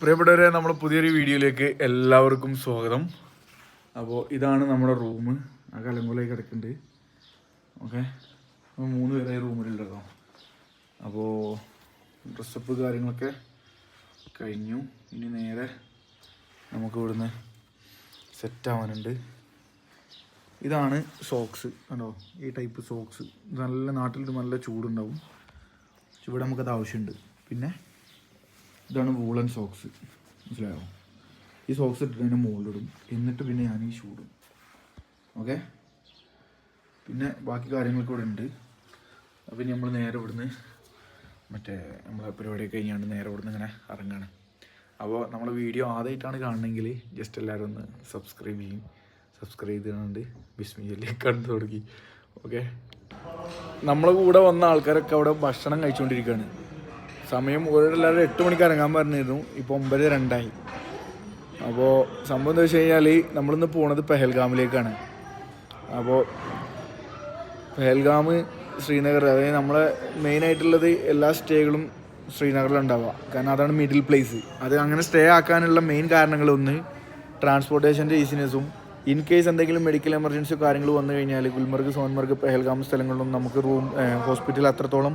പ്രിയപ്പെട്ടവരെ നമ്മൾ പുതിയൊരു വീഡിയോയിലേക്ക് എല്ലാവർക്കും സ്വാഗതം. അപ്പോൾ ഇതാണ് നമ്മുടെ റൂം. ആ കലങ്കുലായി കിടക്കുന്നുണ്ട്. ഓക്കെ. മൂന്ന് പേരെ റൂമിലുണ്ടോ അപ്പോൾ ഡ്രസ്സപ്പ് കാര്യങ്ങളൊക്കെ കഴിഞ്ഞു. ഇനി നേരെ നമുക്ക് ഇവിടുന്ന് സെറ്റ് ആവാനുണ്ട്. ഇതാണ് സോക്സ് കണ്ടോ? ഈ ടൈപ്പ് സോക്സ് നല്ല നാട്ടിൽ നല്ല ചൂടുണ്ടാവും. ഇവിടെ നമുക്കത് ആവശ്യമുണ്ട്. പിന്നെ ഇതാണ് വൂളൻ സോക്സ് മനസ്സിലായോ? ഈ സോക്സ് ഇട്ടിട്ട് അതിന്റെ മുകളിലിടും എന്നിട്ട് പിന്നെ ഞാൻ ഈ ഷൂ ഇടും. ഓക്കെ പിന്നെ ബാക്കി കാര്യങ്ങളൊക്കെ ഇവിടെ ഉണ്ട്. അപ്പം ഇനി നമ്മൾ നേരെ ഇവിടുന്ന് മറ്റേ നമ്മളെ പരിപാടിയൊക്കെ കഴിഞ്ഞാണ്ട് നേരെ ഇവിടുന്ന് ഇങ്ങനെ ഇറങ്ങാണ്. അപ്പോൾ നമ്മൾ വീഡിയോ ആദ്യമായിട്ടാണ് കാണണമെങ്കിൽ ജസ്റ്റ് എല്ലാവരും ഒന്ന് സബ്സ്ക്രൈബ് ചെയ്യും. സബ്സ്ക്രൈബ് ചെയ്തുകൊണ്ട് ബിസ്മിയിലേക്ക് കണ്ടു തുടങ്ങി. ഓക്കെ നമ്മളെ കൂടെ വന്ന ആൾക്കാരൊക്കെ അവിടെ ഭക്ഷണം കഴിച്ചുകൊണ്ടിരിക്കുകയാണ് സമയം ഒരിടല്ലാതെ എട്ട് മണിക്ക് ഇറങ്ങാൻ പറഞ്ഞിരുന്നു. ഇപ്പോൾ ഒമ്പത് രണ്ടായി. അപ്പോൾ സംഭവം എന്താ വെച്ച് കഴിഞ്ഞാൽ നമ്മളിന്ന് പോണത് പെഹൽഗാമിലേക്കാണ്. അപ്പോൾ പെഹൽഗാം ശ്രീനഗർ അതായത് നമ്മളെ മെയിനായിട്ടുള്ളത് എല്ലാ സ്റ്റേകളും ശ്രീനഗറിലുണ്ടാവുക കാരണം അതാണ് മിഡിൽ പ്ലേസ് അത് അങ്ങനെ സ്റ്റേ ആക്കാനുള്ള മെയിൻ കാരണങ്ങളൊന്ന് ട്രാൻസ്പോർട്ടേഷന്റെ ഈസിനെസ്സും ഇൻ കേസ് എന്തെങ്കിലും മെഡിക്കൽ എമർജൻസി കാര്യങ്ങൾ വന്നു കഴിഞ്ഞാൽ ഗുൽമർഗ് സോൻമർഗ് പെഹൽഗാം സ്ഥലങ്ങളിലും നമുക്ക് റൂം ഹോസ്പിറ്റൽ അത്രത്തോളം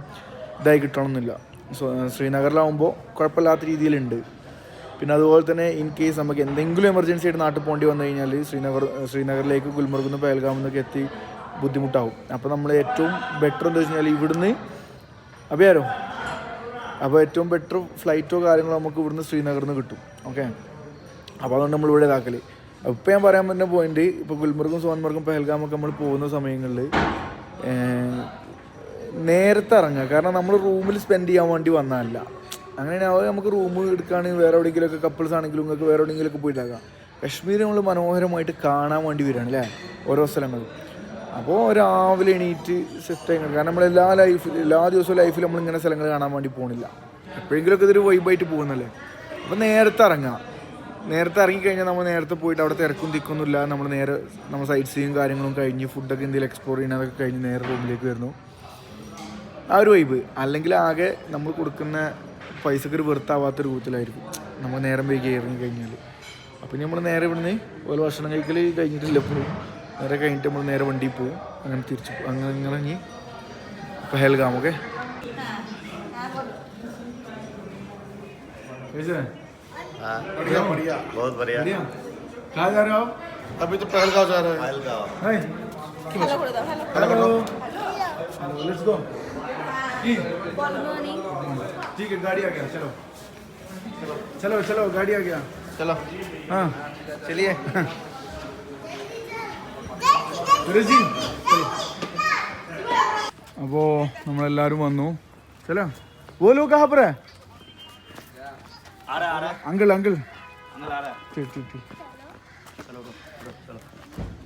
ഇതായി കിട്ടണമെന്നില്ല ശ്രീനഗറിലാവുമ്പോൾ കുഴപ്പമില്ലാത്ത രീതിയിലുണ്ട്. പിന്നെ അതുപോലെ തന്നെ ഇൻ കേസ് നമുക്ക് എന്തെങ്കിലും എമർജൻസി ആയിട്ട് നാട്ടിൽ പോകേണ്ടി വന്നു കഴിഞ്ഞാൽ ശ്രീനഗർ ശ്രീനഗറിലേക്ക് ഗുൽമർഗിൽ നിന്ന് പെഹൽഗാമിൽ നിന്നൊക്കെ എത്തി ബുദ്ധിമുട്ടാവും. അപ്പോൾ നമ്മൾ ഏറ്റവും ബെറ്റർ എന്താ വെച്ച് കഴിഞ്ഞാൽ ഇവിടുന്ന് അഭിയാരോ അപ്പോൾ ഏറ്റവും ബെറ്റർ ഫ്ലൈറ്റോ കാര്യങ്ങളോ നമുക്ക് ഇവിടുന്ന് ശ്രീനഗറിൽ നിന്ന് കിട്ടും. ഓക്കെ അപ്പോൾ അതുകൊണ്ട് നമ്മൾ ഇവിടെ ഇതാക്കൽ ഇപ്പോൾ ഞാൻ പറയാൻ പറ്റുന്ന പോയിന്റ് ഇപ്പോൾ ഗുൽമർഗും സോൻമർഗും പെഹൽഗാമൊക്കെ നമ്മൾ പോകുന്ന സമയങ്ങളിൽ നേരത്തെ ഇറങ്ങുക. കാരണം നമ്മൾ റൂമിൽ സ്പെൻഡ് ചെയ്യാൻ വേണ്ടി വന്നതല്ല അങ്ങനെ അവർ നമുക്ക് റൂം എടുക്കുകയാണെങ്കിൽ വേറെ എവിടെയെങ്കിലുമൊക്കെ കപ്പിൾസ് ആണെങ്കിലും നിങ്ങൾക്ക് വേറെ എവിടെയെങ്കിലുമൊക്കെ പോയിട്ടാക്കാം കശ്മീർ നമ്മൾ മനോഹരമായിട്ട് കാണാൻ വേണ്ടി വരികയാണ് അല്ലേ? ഓരോ സ്ഥലങ്ങളും. അപ്പോൾ രാവിലെ എണീറ്റ് സെറ്റ് ആയി കാരണം നമ്മളെല്ലാ ലൈഫിൽ എല്ലാ ദിവസവും ലൈഫിൽ നമ്മൾ ഇങ്ങനെ സ്ഥലങ്ങൾ കാണാൻ വേണ്ടി പോകണില്ല എപ്പോഴെങ്കിലുമൊക്കെ ഇതൊരു വൈബായിട്ട് പോകുന്നല്ലേ? അപ്പോൾ നേരത്തെ ഇറങ്ങാം നേരത്തെ ഇറങ്ങിക്കഴിഞ്ഞാൽ നമ്മൾ നേരത്തെ പോയിട്ട് അവിടെ തിരക്കും തിക്കൊന്നുമില്ല നമ്മൾ നേരെ നമ്മൾ സൈറ്റ് സീയും കാര്യങ്ങളും കഴിഞ്ഞ് ഫുഡൊക്കെ എന്തെങ്കിലും എക്സ്പ്ലോർ ചെയ്യുന്നതൊക്കെ കഴിഞ്ഞ് നേരെ റൂമിലേക്ക് വരുന്നു. ആ ഒരു വൈബ് അല്ലെങ്കിൽ ആകെ നമ്മൾ കൊടുക്കുന്ന പൈസക്ക് ഒരു വെറുത്താവാത്ത രൂപത്തിലായിരിക്കും നമ്മൾ നേരം വൈകി ഇറങ്ങി കഴിഞ്ഞാൽ അപ്പം നമ്മൾ നേരെ ഇവിടുന്ന് ഓരോ ഭക്ഷണം കഴിക്കൽ കഴിഞ്ഞിട്ടില്ല എപ്പോഴും നേരെ കഴിഞ്ഞിട്ട് നമ്മൾ നേരെ വണ്ടിയിൽ പോകും അങ്ങനെ തിരിച്ചു പോകും അങ്ങനെ അങ്ങനെ ഇറങ്ങി പഹൽഗാം ഓക്കെ हाँ, बहुत बढ़िया कहाँ जा रहे हो अभी तो पहलगांव जा रहे हैं hi hello hello let's go ठीक है गाड़ी आ गया चलो चलो चलो गाड़ी आ गया चलो हाँ चलिए സുരേഷ് ജി ചലോ അപ്പോൾ നമ്മളെല്ലാവരും വന്നു ചലോ ഓലോ കഹാ पर है आ रहा आ रहा अंकल अंकल अंदर आ रहा ठीक ठीक ठीक चलो चलो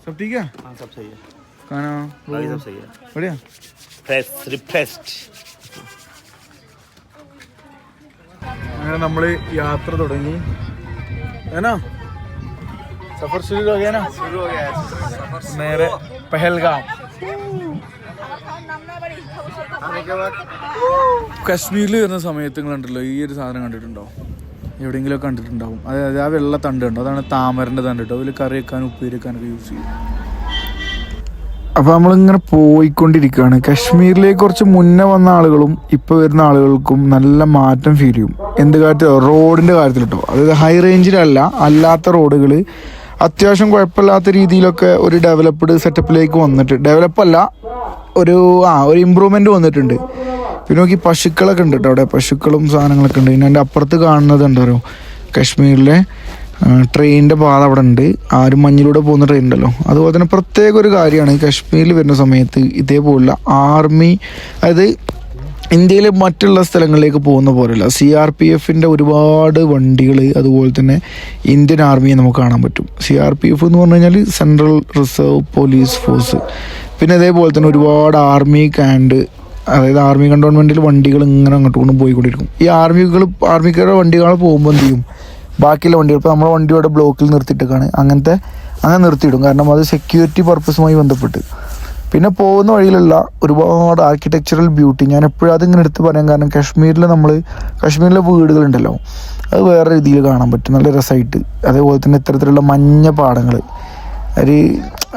सब ठीक है हाँ सब सही है खाना बाकी सब सही है बढ़िया फ्रेश रिफ्रेश्ड അങ്ങനെ നമ്മൾ യാത്ര തുടങ്ങി. ഏനാ? സഫർ ശുരു നേരെ പെഹൽഗാം. കശ്മീരിൽ വരുന്ന സമയത്ത് നിങ്ങൾ കണ്ടല്ലോ ഈ ഒരു സാധനം കണ്ടിട്ടുണ്ടോ? എവിടെയെങ്കിലും കണ്ടിട്ടുണ്ടാവും. അതായത് ആ വെള്ള തണ്ട് ഉണ്ടോ അതാണ് താമരന്റെ തണ്ട് കേട്ടോ അതിൽ കറി വെക്കാനും ഉപ്പ് വെക്കാനൊക്കെ യൂസ് ചെയ്യും. അപ്പോൾ നമ്മളിങ്ങനെ പോയിക്കൊണ്ടിരിക്കുകയാണ്. കശ്മീരിലേക്ക് കുറച്ച് മുന്നേ വന്ന ആളുകളും ഇപ്പോൾ വരുന്ന ആളുകൾക്കും നല്ല മാറ്റം ഫീൽ ചെയ്യും. എന്ത് കാര്യത്തിൽ റോഡിന്റെ കാര്യത്തിൽ കേട്ടോ അതായത് ഹൈ റേഞ്ചിലല്ല അല്ലാത്ത റോഡുകൾ അത്യാവശ്യം കുഴപ്പമില്ലാത്ത രീതിയിലൊക്കെ ഒരു ഡെവലപ്ഡ് സെറ്റപ്പിലേക്ക് വന്നിട്ട്. ഡെവലപ്പല്ല ഒരു ആ ഒരു ഇമ്പ്രൂവ്മെന്റ് വന്നിട്ടുണ്ട്. പിന്നെ നോക്കി പശുക്കളൊക്കെ ഉണ്ട് കേട്ടോ അവിടെ. പശുക്കളും സാധനങ്ങളൊക്കെ ഉണ്ട്. പിന്നെ എന്റെ അപ്പുറത്ത് കാണുന്നത് ഉണ്ടല്ലോ കശ്മീരിലെ ട്രെയിനിന്റെ പാത അവിടെ ഉണ്ട്. ആരും മഞ്ഞിലൂടെ പോകുന്ന ട്രെയിൻ ഉണ്ടല്ലോ. അതുപോലെ തന്നെ പ്രത്യേക ഒരു കാര്യമാണ് കാശ്മീരിൽ വരുന്ന സമയത്ത് ഇതേപോലുള്ള ആർമി അതായത് ഇന്ത്യയിലെ മറ്റുള്ള സ്ഥലങ്ങളിലേക്ക് പോകുന്ന പോലെയല്ല. സി ആർ പി എഫിന്റെ ഒരുപാട് വണ്ടികൾ അതുപോലെ തന്നെ ഇന്ത്യൻ ആർമിയെ നമുക്ക് കാണാൻ പറ്റും. സി ആർ പി എഫ് എന്ന് പറഞ്ഞു കഴിഞ്ഞാൽ സെൻട്രൽ റിസർവ് പോലീസ് ഫോഴ്സ് പിന്നെ അതേപോലെ തന്നെ ഒരുപാട് ആർമി ക്യാൻഡ് അതായത് ആർമി കണ്ടോൺമെന്റിൽ വണ്ടികൾ ഇങ്ങനെ അങ്ങോട്ടും കൊണ്ട് പോയിക്കൊണ്ടിരിക്കും. ഈ ആർമികൾ ആർമിക്കാരുടെ വണ്ടികൾ പോകുമ്പോൾ എന്ത് ചെയ്യും? ബാക്കിയുള്ള വണ്ടികൾ. ഇപ്പോൾ നമ്മുടെ വണ്ടി ഇവിടെ ബ്ലോക്കിൽ നിർത്തിയിട്ടേക്കാണ്. അങ്ങനത്തെ അങ്ങനെ നിർത്തിയിടും. കാരണം അത് സെക്യൂരിറ്റി പർപ്പസുമായി ബന്ധപ്പെട്ട്. പിന്നെ പോകുന്ന വഴിയിലുള്ള ഒരുപാട് ആർക്കിടെക്ചറൽ ബ്യൂട്ടി ഞാൻ എപ്പോഴും അതിങ്ങനെ എടുത്ത് പറയാൻ കാരണം കാശ്മീരിൽ നമ്മൾ കാശ്മീരിലെ വീടുകളുണ്ടല്ലോ. അത് വേറെ രീതിയിൽ കാണാൻ പറ്റും. നല്ല രസമായിട്ട്. അതേപോലെ തന്നെ ഇത്തരത്തിലുള്ള മഞ്ഞ പാടങ്ങൾ ഒരു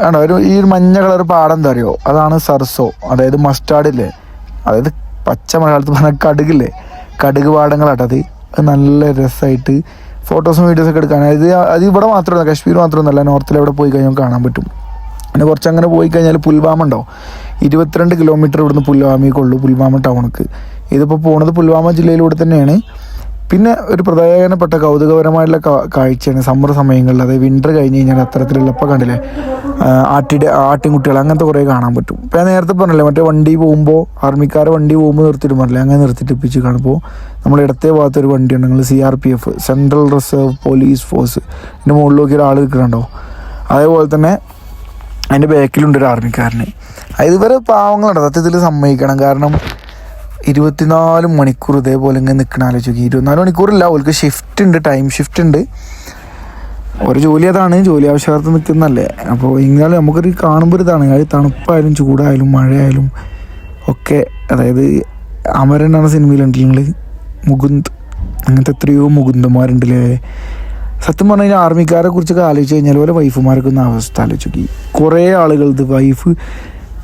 ആണോ ഒരു ഈ മഞ്ഞ കളർ പാടം എന്താ അറിയോ? അതാണ് സർസോ. അതായത് മസ്റ്റാർഡില്ലേ അതായത് പച്ച മലയാളത്തിൽ പറഞ്ഞ കടുകില്ലേ കടുക് പാടങ്ങളാട്ടോ അത്. അത് നല്ല രസമായിട്ട് ഫോട്ടോസും വീഡിയോസൊക്കെ എടുക്കാൻ അത് അത് ഇവിടെ മാത്രമല്ല കാശ്മീർ മാത്രമൊന്നുമല്ല നോർത്തിൽ എവിടെ പോയി കഴിഞ്ഞാൽ കാണാൻ പറ്റും. പിന്നെ കുറച്ച് അങ്ങനെ പോയി കഴിഞ്ഞാൽ പുൽവാമ ഉണ്ടോ? ഇരുപത്തിരണ്ട് കിലോമീറ്റർ ഇവിടുന്ന് പുൽവാമയ്ക്കുള്ളൂ പുൽവാമ ടൗണിക്ക് ഇതിപ്പോൾ പോണത് പുൽവാമ ജില്ലയിലൂടെ തന്നെയാണ്. പിന്നെ ഒരു പ്രധാനപ്പെട്ട കൗതുകപരമായിട്ടുള്ള കാഴ്ചയാണ് സമ്മർ സമയങ്ങളിൽ. അതായത് വിന്റർ കഴിഞ്ഞ് കഴിഞ്ഞാൽ അത്തരത്തിലുള്ള ഇപ്പോൾ കണ്ടില്ലേ ആട്ടിടെ ആട്ടിൻകുട്ടികൾ അങ്ങനത്തെ കുറേ കാണാൻ പറ്റും. ഇപ്പം ഞാൻ നേരത്തെ പറഞ്ഞില്ലേ മറ്റേ വണ്ടി പോകുമ്പോൾ ആർമിക്കാർ വണ്ടി പോകുമ്പോൾ നിർത്തിയിട്ട് പറഞ്ഞില്ലേ അങ്ങനെ നിർത്തിയിട്ടിപ്പിച്ച് കാണുമ്പോൾ നമ്മൾ ഇടത്തെ ഭാഗത്തൊരു വണ്ടി C R P F central reserve police force ഇതിന്റെ മുകളിലേക്ക് ഒരാൾ നിൽക്കുന്നുണ്ടോ? അതേപോലെ തന്നെ അതിന്റെ ബാക്കിലുണ്ട് ഒരു ആർമിക്കാരന്. അത് ഇവരെ പാവങ്ങളാണ് സത്യത്തിൽ സമ്മതിക്കണം. കാരണം ഇരുപത്തിനാല് മണിക്കൂർ ഇതേപോലെ ഇങ്ങനെ നിൽക്കണ ആലോചിക്കും ഇരുപത്തിനാല് മണിക്കൂറില്ല അവർക്ക് ഷിഫ്റ്റ് ഉണ്ട് ടൈം ഷിഫ്റ്റ് ഉണ്ട്. ഒരു ജോലി അതാണ് ജോലി ആവശ്യകാലത്ത് നിൽക്കുന്നതല്ലേ. അപ്പോൾ ഇങ്ങനെ നമുക്കൊരു കാണുമ്പോൾ ഇതാണ്. അത് തണുപ്പായാലും ചൂടായാലും മഴയായാലും ഒക്കെ അതായത് അമരൻ എന്ന സിനിമയിലുണ്ട് നിങ്ങൾ മുകുന്ദ് അങ്ങനത്തെ എത്രയോ മുകുന്ദന്മാരുണ്ടല്ലേ? സത്യം പറഞ്ഞു കഴിഞ്ഞാൽ ആർമിക്കാരെ കുറിച്ചൊക്കെ ആലോചിച്ച് കഴിഞ്ഞാൽ വൈഫുമാരൊക്കെ ഒന്ന് അവസ്ഥ ആലോചിച്ച് കുറേ ആളുകൾ ഇത് വൈഫ്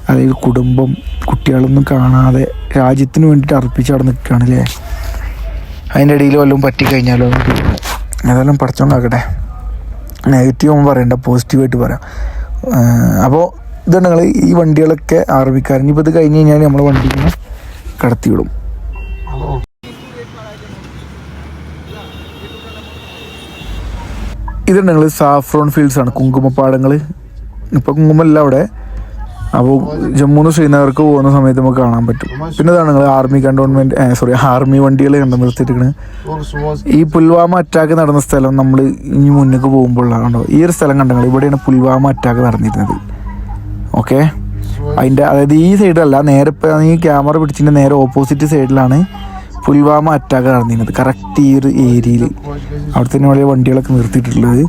അല്ലെങ്കിൽ കുടുംബം കുട്ടികളൊന്നും കാണാതെ രാജ്യത്തിന് വേണ്ടിയിട്ട് അർപ്പിച്ച് അവിടെ നിൽക്കുകയാണല്ലേ അതിന്റെ ഇടയിൽ വല്ലതും പറ്റിക്കഴിഞ്ഞാലോ? ഏതായാലും പഠിച്ചോണ്ടാക്കട്ടെ നെഗറ്റീവ് ഒന്നും പറയണ്ട. പോസിറ്റീവായിട്ട് പറയാം. അപ്പോൾ ഇതുണ്ടെങ്കിൽ ഈ വണ്ടികളൊക്കെ ആർമിക്കാരൻ ഇനിയിപ്പോൾ ഇത് കഴിഞ്ഞ് കഴിഞ്ഞാൽ നമ്മൾ വണ്ടി ഇങ്ങനെ കടത്തി ഇതുണ്ടെങ്കിൽ സാഫ്രോൺ ഫീൽഡ്സ് ആണ്. കുങ്കുമപ്പാടങ്ങൾ. ഇപ്പോൾ കുങ്കുമല്ല അവിടെ. അപ്പോൾ ജമ്മുന്ന് ശ്രീനഗർക്ക് പോകുന്ന സമയത്ത് നമുക്ക് കാണാൻ പറ്റും. പിന്നെ ഇതാണ് നിങ്ങൾ ആർമി കണ്ടോൺമെന്റ് സോറി ആർമി വണ്ടികൾ കണ്ടു നിർത്തിയിട്ടിരിക്കണ് ഈ പുൽവാമ അറ്റാക്ക് നടന്ന സ്ഥലം നമ്മൾ ഇനി മുന്നേക്ക് പോകുമ്പോൾ കണ്ടോ ഈ ഒരു സ്ഥലം കണ്ടെങ്കിൽ ഇവിടെയാണ് പുൽവാമ അറ്റാക്ക് നടന്നിരുന്നത്. ഓക്കെ അതിന്റെ അതായത് ഈ സൈഡല്ല നേരെ ഇപ്പം ഈ ക്യാമറ പിടിച്ചിന്റെ നേരെ ഓപ്പോസിറ്റ് സൈഡിലാണ് പുൽവാമ അറ്റാക്ക് നടന്നിരുന്നത്. കറക്റ്റ് ഈ ഒരു ഏരിയയിൽ അവിടെ തന്നെ വളരെ വണ്ടികളൊക്കെ നിർത്തിയിട്ടുള്ളത്.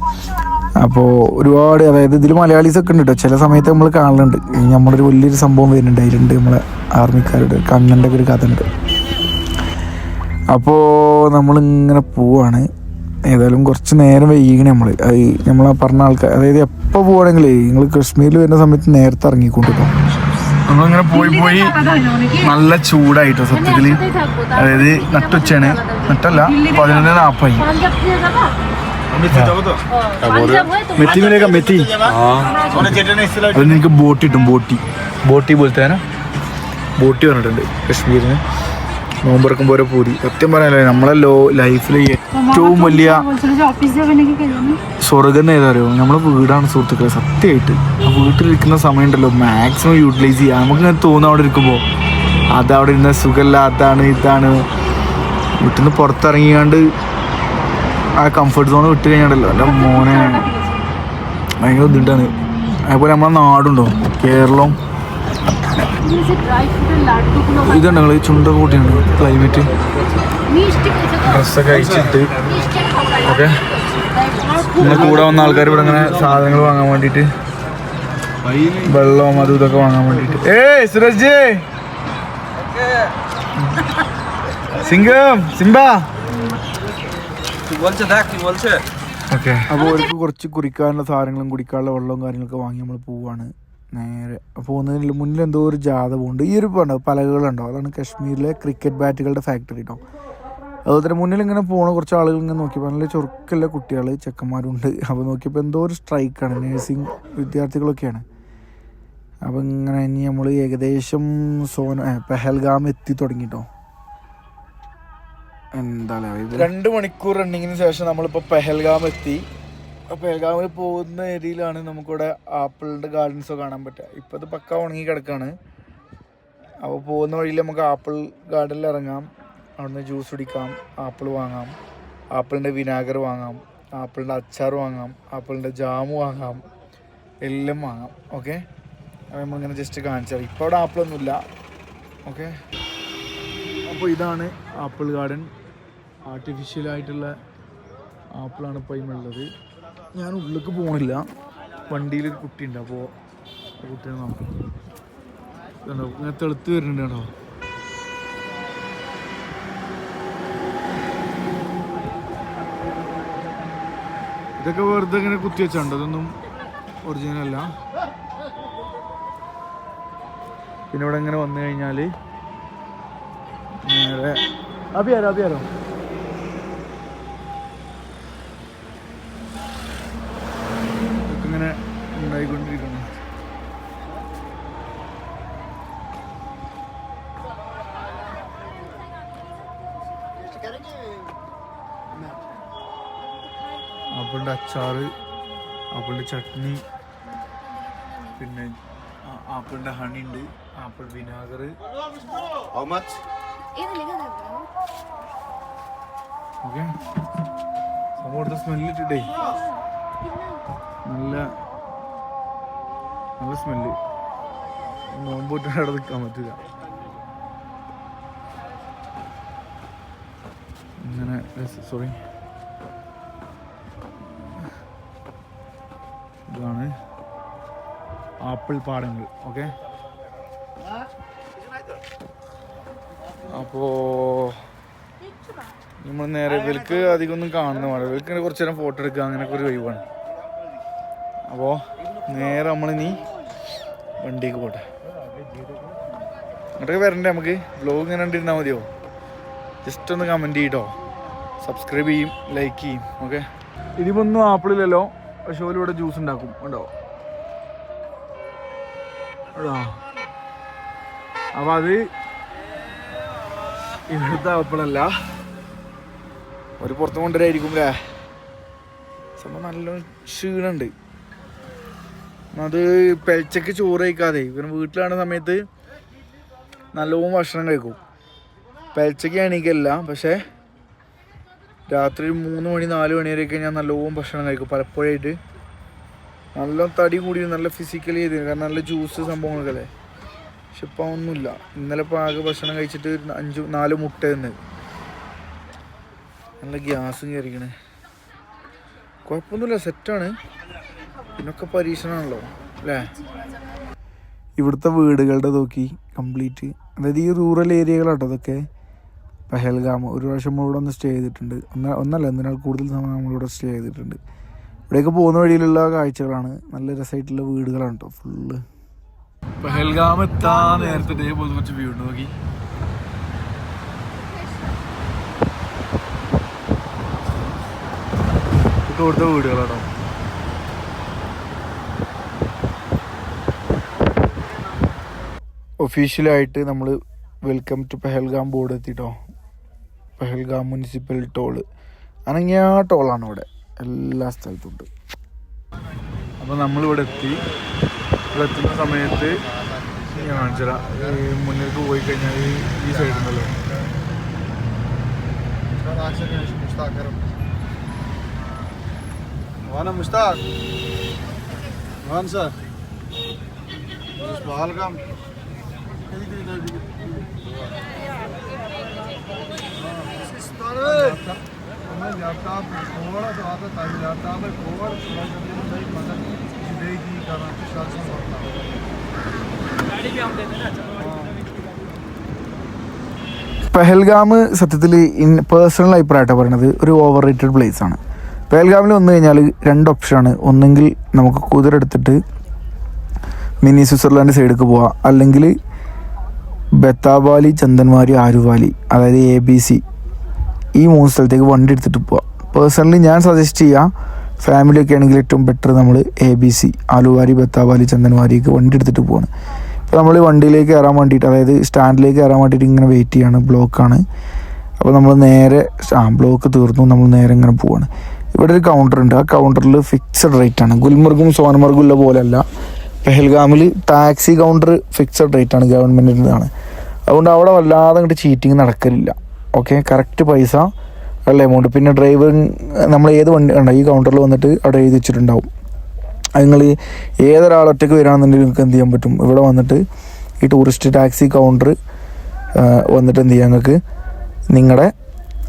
അപ്പോൾ ഒരുപാട് അതായത് ഇതിൽ മലയാളീസ് ഒക്കെ ഉണ്ട് കേട്ടോ ചില സമയത്ത് നമ്മൾ കാണലുണ്ട്. നമ്മളൊരു വലിയൊരു സംഭവം വരുന്നുണ്ട് അതിലുണ്ട് നമ്മളെ ആർമിക്കാരുടെ. കണ്ണന്റെ ഒരു കഥ ഉണ്ട്. അപ്പോൾ നമ്മളിങ്ങനെ പോവാണ്. ഏതായാലും കുറച്ച് നേരം വൈകിണ് നമ്മൾ അത് നമ്മൾ പറഞ്ഞ ആൾക്കാർ അതായത് എപ്പോൾ പോവാണെങ്കിലേ നിങ്ങൾ കശ്മീരിൽ വരുന്ന സമയത്ത് നേരത്തെ ഇറങ്ങിക്കൊണ്ടിട്ടോ നമ്മളിങ്ങനെ പോയി പോയി നല്ല ചൂടായിട്ടോ സത്യത്തിൽ അതായത് നട്ടുച്ചയാണ് നട്ടല്ല പതിനൊന്ന് നാപ്പായി. മെത്തി അത് നിനക്ക് ബോട്ട് കിട്ടും ബോട്ടി. ബോട്ടി പോലത്തെ ബോട്ടി പറഞ്ഞിട്ടുണ്ട് കശ്മീരിന്. നോമ്പെടുക്കുമ്പോൾ ഒരു പൂതി. സത്യം പറയാനല്ലേ നമ്മളെ ലോ ലൈഫിലെ ഏറ്റവും വലിയ സ്വർഗം ഏതറിയോ നമ്മളെ വീടാണ് സുഹൃത്തുക്കളെ സത്യമായിട്ട്. ആ വീട്ടിലിരിക്കുന്ന സമയം ഉണ്ടല്ലോ മാക്സിമം യൂട്ടിലൈസ് ചെയ്യുക നമുക്ക് തോന്നുന്നു അവിടെ ഇരിക്കുമ്പോൾ അതവിടെ അവിടെ ഇരുന്ന സുഖമില്ലാത്താണ് ഇതാണ്. വീട്ടിൽ നിന്ന് പുറത്തിറങ്ങിയാണ്ട് ആ കംഫർട്ട് സോൺ വിട്ട് കഴിഞ്ഞാണ്ടല്ലോ എന്റെ മോനെ. ഭയങ്കര ബുദ്ധിമുട്ടാണ്. അതുപോലെ നമ്മളെ നാടുണ്ടോ? കേരളം. ഇതുണ്ടങ്ങൾ ഈ ചുണ്ട കൂട്ടിയാണ് ക്ലൈമറ്റ് ഡ്രസ്സൊക്കെ അയച്ചിട്ട് ഓക്കെ. പിന്നെ കൂടെ വന്ന ആൾക്കാർ ഇവിടെ ഇങ്ങനെ സാധനങ്ങൾ വാങ്ങാൻ വേണ്ടിയിട്ട്. വെള്ളവും അതും ഇതൊക്കെ വാങ്ങാൻ വേണ്ടിയിട്ട്. ഏയ് സുരജ് സിംഗം സിംബ! ഓക്കെ. അപ്പോൾ അവർക്ക് കുറച്ച് കുറിക്കാനുള്ള സാധനങ്ങളും കുടിക്കാനുള്ള വെള്ളവും കാര്യങ്ങളൊക്കെ വാങ്ങി നമ്മൾ പോവാണ്. നേരെ പോകുന്നതിന് മുന്നിൽ എന്തോ ഒരു ജാഥ പോകുന്നുണ്ട് ഈ ഒരു പണ്ട് പലകളുണ്ടോ അതാണ് കാശ്മീരിലെ ക്രിക്കറ്റ് ബാറ്റുകളുടെ ഫാക്ടറി കേട്ടോ അതുപോലെ തന്നെ മുന്നിൽ ഇങ്ങനെ പോണ കുറച്ച് ആളുകൾ ഇങ്ങനെ നോക്കിയപ്പോൾ നല്ല ചുരുക്കല്ല കുട്ടികൾ ചെക്കന്മാരുണ്ട്. അപ്പോൾ നോക്കിയപ്പോൾ എന്തോ ഒരു സ്ട്രൈക്കാണ് നേഴ്സിംഗ് വിദ്യാർത്ഥികളൊക്കെയാണ്. അപ്പോൾ ഇങ്ങനെ ഇനി നമ്മൾ ഏകദേശം സോന പെഹൽഗാം എത്തി തുടങ്ങിട്ടോ. എന്താ രണ്ട് മണിക്കൂർ റണ്ണിങ്ങിന് ശേഷം നമ്മളിപ്പോൾ പെഹൽഗാം എത്തി. അപ്പോൾ പെഹൽഗാമിൽ പോകുന്ന ഏരിയയിലാണ് നമുക്കിവിടെ ആപ്പിളിന്റെ ഗാർഡൻസ് കാണാൻ പറ്റുക. ഇപ്പോൾ ഇത് പക്ക ഉണങ്ങി കിടക്കാണ്. അപ്പോൾ പോകുന്ന വഴിയിൽ നമുക്ക് ആപ്പിൾ ഗാർഡനിൽ ഇറങ്ങാം. അവിടുന്ന് ജ്യൂസ് കുടിക്കാം ആപ്പിൾ വാങ്ങാം ആപ്പിളിന്റെ വിനാഗർ വാങ്ങാം ആപ്പിളിന്റെ അച്ചാർ വാങ്ങാം ആപ്പിളിന്റെ ജാമു വാങ്ങാം എല്ലാം വാങ്ങാം. ഓക്കെ? അത് നമ്മളിങ്ങനെ ജസ്റ്റ് കാണിച്ചാൽ ഇപ്പോൾ അവിടെ ആപ്പിളൊന്നുമില്ല ഓക്കെ? അപ്പോൾ ഇതാണ് ആപ്പിൾ ഗാർഡൻ ആർട്ടിഫിഷ്യലായിട്ടുള്ള ആപ്പിളാണ് ഇപ്പോൾ അതിനുള്ളത് ഞാൻ ഉള്ളിലേക്ക് പോകണില്ല വണ്ടിയിൽ ഒരു കുട്ടിയുണ്ട്. അപ്പോൾ കുട്ടി നോക്കാം. ഇതുണ്ടോ ഇങ്ങനെ തെളുത്ത് വരുന്നുണ്ട് കേട്ടോ. ഇതൊക്കെ വെറുതെ ഇങ്ങനെ കുത്തി വെച്ചുണ്ട്? അതൊന്നും ഒറിജിനൽ അല്ല. പിന്നെ ഇവിടെ ഇങ്ങനെ വന്നു കഴിഞ്ഞാൽ നേരെ അഭിയാരോ അഭിയാരോ ഇതൊക്കെ ഇങ്ങനെ ഉണ്ടായിക്കൊണ്ടിരിക്കുന്നു ആപ്പിളിന്റെ അച്ചാറ് ആപ്പിളിന്റെ ചട്നി പിന്നെ ആപ്പിളിന്റെ ഹണി ഉണ്ട് apple vinegar. How much? Okay. സംഭവത്തെ സ്മെല്ലിട്ടിട്ടേ നല്ല നല്ല സ്മെല്ല് നോമ്പോട്ട് അവിടെ നിൽക്കാൻ പറ്റില്ല. ഇങ്ങനെ സോറി ഇതാണ് ആപ്പിൾ പാടങ്ങൾ ഓക്കെ? അപ്പോ നമ്മൾ നേരെ ഇവർക്ക് അധികം ഒന്നും കാണുന്ന പോലെ ഇവർക്ക് കുറച്ച് നേരം ഫോട്ടോ എടുക്കുക അങ്ങനെയൊക്കെ ഒരു ഒഴിവാണ് അപ്പോ നേരെ നമ്മളിനി വണ്ടിക്ക് പോട്ടെ. അങ്ങോട്ടൊക്കെ വരണ്ടേ നമുക്ക്? ബ്ലോഗ് ഇങ്ങനെ കണ്ടിരുന്നാൽ മതിയോ? ജസ്റ്റ് ഒന്ന് കമന്റ് ചെയ്യട്ടോ സബ്സ്ക്രൈബ് ചെയ്യും ലൈക്ക് ചെയ്യും ഓക്കെ? ഇതിപ്പോ ഒന്നും ആപ്പിളില്ലല്ലോ. പക്ഷെ ഓൽ ഇവിടെ ജ്യൂസ് ഉണ്ടാക്കും. ഉണ്ടോ ഉണ്ടോ അപ്പോൾ അത് ഇവിടുത്തെ അപ്പളല്ല. ഒരു പുറത്തു കൊണ്ടുവരായിരിക്കും അല്ലേ സംഭവം നല്ല ക്ഷീണുണ്ട്. അത് പെൽച്ചക്ക് ചോറ് കഴിക്കാതെ. ഇവൻ വീട്ടിലാണ് സമയത്ത് നല്ലോണം ഭക്ഷണം കഴിക്കും. പെൽച്ചക്ക് എണീക്കല്ല പക്ഷേ രാത്രി മൂന്ന് മണി നാല് മണി വരെയൊക്കെ ഞാൻ നല്ലോണം ഭക്ഷണം കഴിക്കും. പലപ്പോഴായിട്ട് നല്ല തടി കൂടി നല്ല ഫിസിക്കലി ചെയ്തിരുന്നു കാരണം നല്ല ജ്യൂസ് സംഭവങ്ങളൊക്കെ അല്ലേ പക്ഷെ ഇപ്പം ഒന്നുമില്ല ഇന്നലെ ഇപ്പോൾ ആകെ ഭക്ഷണം കഴിച്ചിട്ട് അഞ്ച് നാല് മുട്ട തന്നെ. നല്ല ഗ്യാസും കയറിക്കണേ കുഴപ്പമൊന്നുമില്ല. സെറ്റാണ് ഇതിനൊക്കെ പരീക്ഷണമാണല്ലോ അല്ലേ? ഇവിടുത്തെ വീടുകളുടെ നോക്കി കംപ്ലീറ്റ് അതായത് ഈ റൂറൽ ഏരിയകളാട്ടോ അതൊക്കെ പഹൽഗാം ഒരു പ്രാവശ്യം നമ്മളിവിടെ ഒന്ന് സ്റ്റേ ചെയ്തിട്ടുണ്ട്. ഒന്ന ഒന്നല്ല എന്തിനാൽ കൂടുതൽ സമയം നമ്മളിവിടെ സ്റ്റേ ചെയ്തിട്ടുണ്ട്. ഇവിടെയൊക്കെ പോകുന്ന വഴിയിലുള്ള കാഴ്ചകളാണ്. നല്ല രസമായിട്ടുള്ള വീടുകളാണ് കേട്ടോ ഫുള്ള് പെഹൽഗാം എത്താൻ നേരത്തെ ഇതേപോലെ കുറച്ച് വ്യൂ ഉണ്ട് നോക്കി. ഇട്ട് കൊടുത്ത വീടുകളാണോ ഒഫീഷ്യലായിട്ട് നമ്മൾ വെൽക്കം ടു പെഹൽഗാം ബോർഡ് എത്തിട്ടോ പെഹൽഗാം മുനിസിപ്പൽ ടോള് അനങ്ങിയ ടോളാണ് ഇവിടെ എല്ലാ സ്ഥലത്തും ഉണ്ട് അപ്പോൾ നമ്മളിവിടെ എത്തി ഇവിടെ എത്തുന്ന സമയത്ത് ഞാൻ കാണിച്ചുതരാം ഈ മുന്നിലേക്ക് പോയി കഴിഞ്ഞാൽ ഈ- ഈ സൈഡ് ഉണ്ടല്ലോ وانا مشتاق وين سر؟ पहलगाम लैपटॉप थोड़ा सा आता था लैपटॉप में थोड़ा थोड़ा जल्दी मदद देगी करना शासन പെഹൽഗാം സത്യത്തിൽ ഇൻ പേഴ്സണൽ അഭിപ്രായമായിട്ടാണ് പറയുന്നത് ഒരു ഓവർ റേറ്റഡ് പ്ലേസ് ആണ് പെഹൽഗാമിൽ വന്നു കഴിഞ്ഞാൽ രണ്ട് ഓപ്ഷനാണ് ഒന്നെങ്കിൽ നമുക്ക് കുതിര എടുത്തിട്ട് മിനി സ്വിറ്റ്സർലാൻഡ് സൈഡിലേക്ക് പോവാം അല്ലെങ്കിൽ ബത്താവാലി ചന്ദൻവാരി ആരുവാലി അതായത് എ ബി സി ഈ മൂന്ന് സ്ഥലത്തേക്ക് വണ്ടി എടുത്തിട്ട് പോവാം. പേഴ്സണലി ഞാൻ സജസ്റ്റ് ചെയ്യാം ഫാമിലി ഒക്കെ ആണെങ്കിൽ ഏറ്റവും ബെറ്റർ നമ്മൾ എ ബി സി ആലുവാരി ബത്താവാലി ചന്ദൻവാരിക്ക് വണ്ടി എടുത്തിട്ട് പോവാണ്. അപ്പോൾ നമ്മൾ വണ്ടിയിലേക്ക് കയറാൻ വേണ്ടിയിട്ട് അതായത് സ്റ്റാൻഡിലേക്ക് കയറാൻ വേണ്ടിയിട്ട് ഇങ്ങനെ വെയിറ്റ് ചെയ്യാണ് ബ്ലോക്കാണ് അപ്പോൾ നമ്മൾ നേരെ ആ ബ്ലോക്ക് തീർന്നു നമ്മൾ നേരെ ഇങ്ങനെ പോവാണ്. ഇവിടെ ഒരു കൗണ്ടർ ഉണ്ട്. ആ കൗണ്ടറിൽ ഫിക്സഡ് റേറ്റ് ആണ്. ഗുൽമർഗും സോനമർഗും ഉള്ള പോലെയല്ല. പെഹൽഗാമിൽ ടാക്സി കൗണ്ടർ ഫിക്സഡ് റേറ്റ് ആണ് ഗവൺമെന്റിന്റെതാണ് അതുകൊണ്ട് അവിടെ വല്ലാതെ അങ്ങോട്ട് ചീറ്റിങ് നടക്കലില്ല. ഓക്കെ കറക്റ്റ് പൈസ ഉള്ള എമൗണ്ട് പിന്നെ ഡ്രൈവറിങ് നമ്മൾ ഏത് വണ്ടി ഉണ്ടോ ഈ കൗണ്ടറിൽ വന്നിട്ട് അവിടെ എഴുതി വെച്ചിട്ടുണ്ടാവും. നിങ്ങൾ ഏതൊരാൾ ഒറ്റയ്ക്ക് നിങ്ങൾക്ക് എന്ത് ചെയ്യാൻ പറ്റും? ഇവിടെ വന്നിട്ട് ഈ ടൂറിസ്റ്റ് ടാക്സി കൗണ്ടർ വന്നിട്ട് എന്ത് ചെയ്യാം നിങ്ങൾക്ക്? നിങ്ങളുടെ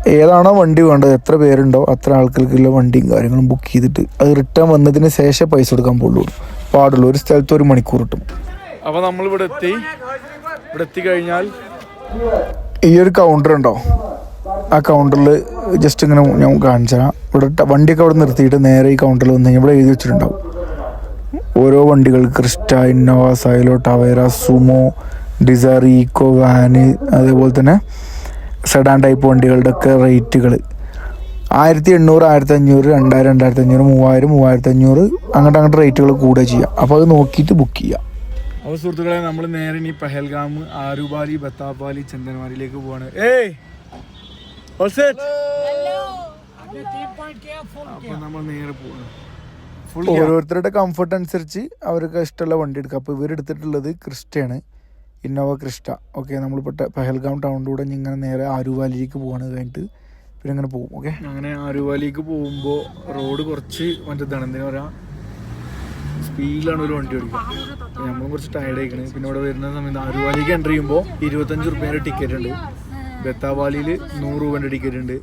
ഏതാണോ വണ്ടി വേണ്ടത് എത്ര പേരുണ്ടോ അത്ര ആൾക്കാർക്കുള്ള വണ്ടിയും കാര്യങ്ങളും ബുക്ക് ചെയ്തിട്ട് അത് റിട്ടേൺ വന്നതിന് ശേഷം പൈസ കൊടുക്കാൻ പോകുള്ളൂ പാടുള്ളൂ. ഒരു സ്ഥലത്ത് ഒരു മണിക്കൂർ കിട്ടും. അപ്പോൾ നമ്മളിവിടെ എത്തി. ഇവിടെ എത്തി കഴിഞ്ഞാൽ ഈ ഒരു കൗണ്ടർ ഉണ്ടോ? ആ കൗണ്ടറിൽ ജസ്റ്റ് ഇങ്ങനെ ഞാൻ കാണിച്ചു തരാം ഇവിടെ വണ്ടിയൊക്കെ അവിടെ നിർത്തിയിട്ട് നേരെ ഈ കൗണ്ടറിൽ വന്ന് ഇവിടെ എഴുതി വെച്ചിട്ടുണ്ടാവും. ഓരോ വണ്ടികൾ Crysta Innova Xylo Tavera Sumo Dzire Eeco van അതേപോലെ തന്നെ സെഡാൻ ടൈപ്പ് വണ്ടികളുടെ ഒക്കെ റേറ്റുകൾ ആയിരത്തി എണ്ണൂറ് ആയിരത്തി അഞ്ഞൂറ് രണ്ടായിരം രണ്ടായിരത്തി അഞ്ഞൂറ് മൂവായിരം മൂവായിരത്തി അഞ്ഞൂറ് അങ്ങോട്ട് അങ്ങോട്ട് റേറ്റുകൾ കൂടുക ചെയ്യാം. അപ്പോൾ അത് നോക്കിയിട്ട് ബുക്ക് ചെയ്യാം. അപ്പോൾ സുഹൃത്തുക്കളെ നമ്മൾ നേരെ ഇനി പെഹൽഗാം ആരുബാലി ബത്താബാലി ചന്ദൻവാലിയിലേക്ക് പോവാണ്. ഏയ്? അപ്പോൾ നമ്മൾ നേരെ പോവാണ്. ഓരോരുത്തരുടെ കംഫർട്ട് അനുസരിച്ച് അവർക്ക് ഇഷ്ടമുള്ള വണ്ടി എടുക്കാം. അപ്പോൾ ഇവരെടുത്തിട്ടുള്ളത് ക്രിസ്റ്റയാണ്. Innova Crysta. ഓക്കെ നമ്മളിപ്പോൾ പെഹൽഗാം പഹൽഗാം ടൗണിലൂടെ ഇങ്ങനെ നേരെ ആരുവാലിയിലേക്ക് പോവാണ് കഴിഞ്ഞിട്ട്. പിന്നെ അങ്ങനെ പോകും ഓക്കെ അങ്ങനെ ആരുവാലിക്ക് പോകുമ്പോൾ റോഡ് കുറച്ച് മറ്റേതാണ് എന്തിനാ പറയാ സ്പീഡിലാണ് ഒരു വണ്ടി ഓടിക്കുന്നത് നമ്മളും കുറച്ച് ടയർഡ് ആയിക്കണ്. പിന്നെ ഇവിടെ വരുന്ന സമയത്ത് അരുവാലിക്ക് എന്റർ ചെയ്യുമ്പോൾ ഇരുപത്തഞ്ച് റുപ്യേന്റെ ടിക്കറ്റ് ഉണ്ട്. ബത്താവാലിയിൽ നൂറ് രൂപേന്റെ ടിക്കറ്റ് ഉണ്ട്.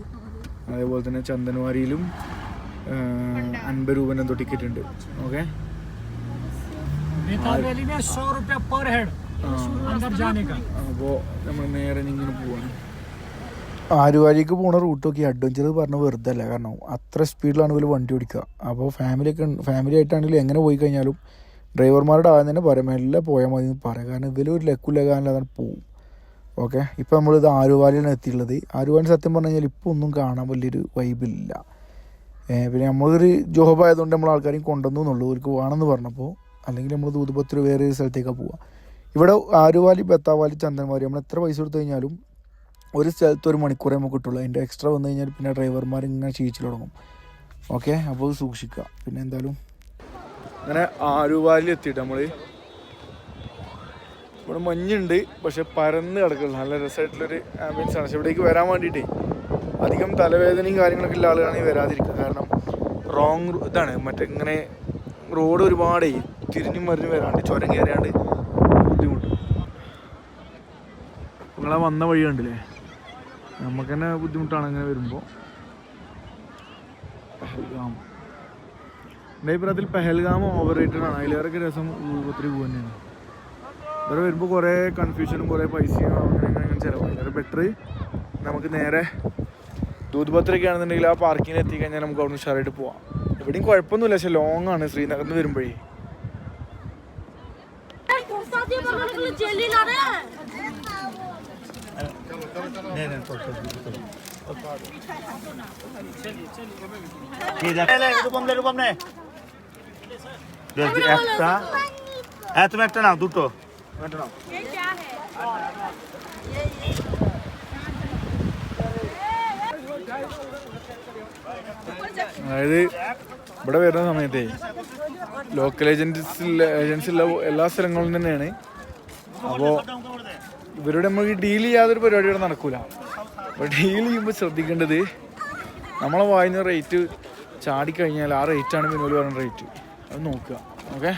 അതേപോലെ തന്നെ ചന്ദനവാരിയിലും അൻപത് രൂപ എന്തോ ടിക്കറ്റ് ഉണ്ട്. ഓക്കെ അപ്പോൾ നമ്മൾ നേരെ ഇങ്ങനെ പോവാണ്. ആരുവാലിക്ക് പോണ റൂട്ടൊക്കെ അഡ്വഞ്ചർ പറഞ്ഞ വെറുതെ അല്ല കാരണം അത്ര സ്പീഡിലാണ് ഇവർ വണ്ടി ഓടിക്കുക അപ്പോൾ ഫാമിലി ഒക്കെ ഫാമിലി ആയിട്ടാണെങ്കിലും എങ്ങനെ പോയി കഴിഞ്ഞാലും ഡ്രൈവർമാരുടെ ആദ്യം തന്നെ പറയാം മെല്ലെ പോയാൽ മതി എന്ന് പറയാം. കാരണം കാരണം അതാണ് പോവും. ഓക്കെ ഇപ്പോൾ നമ്മളിത് ആരുവാലിയാണ് എത്തിയുള്ളത് ആരുവാലി സത്യം പറഞ്ഞു കഴിഞ്ഞാൽ ഇപ്പോൾ ഒന്നും കാണാൻ വലിയൊരു വൈബില്ല പിന്നെ നമ്മളൊരു ജോബ് ആയതുകൊണ്ട് നമ്മൾ ആൾക്കാരെയും കൊണ്ടുവന്നു എന്നുള്ളൂ. അവർക്ക് വേണമെന്ന് പറഞ്ഞപ്പോൾ അല്ലെങ്കിൽ നമ്മൾ ദൂതപത്തിൽ വേറെ ഒരു സ്ഥലത്തേക്കാണ് പോവുക ഇവിടെ ആരുവാലി ബത്താവാലി ചന്ദൻവാരി നമ്മൾ എത്ര പൈസ കൊടുത്തു കഴിഞ്ഞാലും ഒരു സ്ഥലത്ത് ഒരു മണിക്കൂറേ നമുക്ക് കിട്ടുള്ളൂ. അതിന്റെ എക്സ്ട്രാ വന്നു കഴിഞ്ഞാൽ പിന്നെ ഡ്രൈവർമാർ ഇങ്ങനെ ക്ഷീണിച്ചു തുടങ്ങും. ഓക്കെ അപ്പോൾ സൂക്ഷിക്കുക. പിന്നെ എന്തായാലും? അങ്ങനെ ആരുവാലിൽ എത്തിയിട്ട് നമ്മൾ ഇവിടെ മഞ്ഞുണ്ട് പക്ഷെ പരന്ന് കിടക്കുള്ളൂ നല്ല രസമായിട്ടുള്ളൊരു ആംബിയൻസ് ആണ്. പക്ഷെ ഇവിടേക്ക് വരാൻ വേണ്ടിയിട്ടേ അധികം തലവേദനയും കാര്യങ്ങളൊക്കെ ഉള്ള ആളുകളാണെങ്കിൽ വരാതിരിക്കുക. കാരണം റോങ് ഇതാണ് മറ്റേ ഇങ്ങനെ റോഡ് ഒരുപാട് തിരിഞ്ഞും മറിഞ്ഞും വരാണ്ട് ചുരം കയറിയാണ്ട് ബുദ്ധിമുട്ട്. നിങ്ങളെ വന്ന വഴി കണ്ടില്ലേ? നമുക്ക് തന്നെ ബുദ്ധിമുട്ടാണ് അങ്ങനെ വരുമ്പോൾ പഹൽഗാം. എന്റെ അഭിപ്രായത്തിൽ പെഹൽഗാം ഓവർ റേറ്റഡ് ആണ്. അതിലേറെയൊക്കെ രസം ഒത്തിരി പോകുക തന്നെയാണ്. ഇവിടെ വരുമ്പോൾ കുറേ കൺഫ്യൂഷനും കുറേ പൈസയും അങ്ങനെ അങ്ങനെ ചിലവാണ് ബെറ്റർ നമുക്ക് നേരെ ദൂത്പത്രയൊക്കെ ആണെന്നുണ്ടെങ്കിൽ ആ പാർക്കിങ്ങിൽ എത്തിക്കഴിഞ്ഞാൽ നമുക്ക് അവിടെ ഉഷാറായിട്ട് പോവാം. എവിടെയും കുഴപ്പമൊന്നുമില്ല. പക്ഷെ ലോങ് ആണ്. ശ്രീനഗറിൽ നിന്ന് വരുമ്പോഴേ शादी बनाने के लिए जेली ला रहे हैं এরকম এরকম নে একটা হ্যাঁ তুমি একটা নাও দুটো একটা নাও ये क्या है അതായത് ഇവിടെ വരുന്ന സമയത്തേ ലോക്കൽ ഏജൻസി ഏജൻസി ഉള്ള എല്ലാ സ്ഥലങ്ങളിലും തന്നെയാണ് അപ്പോൾ ഇവരുടെ നമ്മൾ ഡീൽ ചെയ്യാതൊരു പരിപാടി ഇവിടെ നടക്കൂല. അപ്പോൾ ഡീൽ ചെയ്യുമ്പോൾ ശ്രദ്ധിക്കേണ്ടത് നമ്മളെ വായിന്ന് റേറ്റ് ചാടിക്കഴിഞ്ഞാൽ ആ റേറ്റാണ് വിനോദ് പറയുന്ന റേറ്റ് അത് നോക്കുക ഓക്കെ